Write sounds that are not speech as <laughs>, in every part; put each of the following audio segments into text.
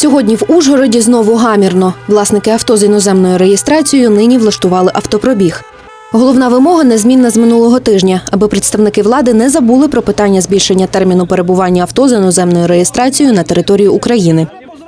Сьогодні в Ужгороді знову гамірно. Власники авто з іноземною реєстрацією нині влаштували автопробіг. Головна вимога незмінна з минулого тижня, аби представники влади не забули про питання збільшення терміну перебування авто з іноземною реєстрацією на території України.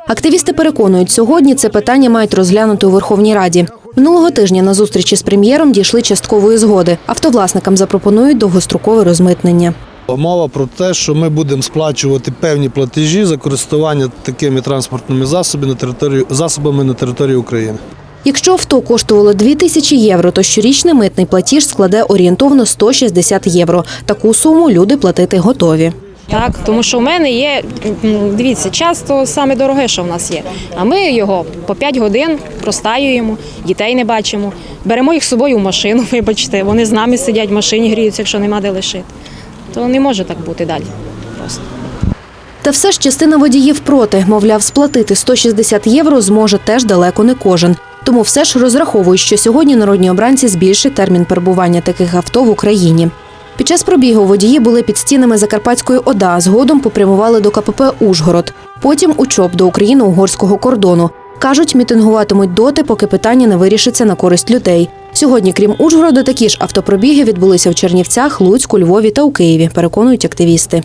Активісти переконують, сьогодні це питання мають розглянути у Верховній Раді. Минулого тижня на зустрічі з прем'єром дійшли часткової згоди. Автовласникам запропонують довгострокове розмитнення. Мова про те, що ми будемо сплачувати певні платежі за користування такими транспортними засобами на території засобами на території України. Якщо авто коштувало 2 тисячі євро, то щорічний митний платіж складе орієнтовно 160 євро. Таку суму люди платити готові. Так, тому що в мене є, дивіться, часто саме дороге, що в нас є. А ми його по 5 годин простаюємо, дітей не бачимо. Беремо їх з собою в машину, <laughs> вибачте, вони з нами сидять в машині, гріються, якщо нема де лишити. То не може так бути далі. Просто. Та все ж частина водіїв проти, мовляв, сплатити 160 євро зможе теж далеко не кожен. Тому все ж розраховують, що сьогодні народні обранці збільшать термін перебування таких авто в Україні. Під час пробігу водії були під стінами Закарпатської ОДА, згодом попрямували до КПП Ужгород, потім у ЧОП до україно-угорського кордону. Кажуть, мітингуватимуть доти, поки питання не вирішиться на користь людей. Сьогодні, крім Ужгорода, такі ж автопробіги відбулися в Чернівцях, Луцьку, Львові та у Києві, переконують активісти.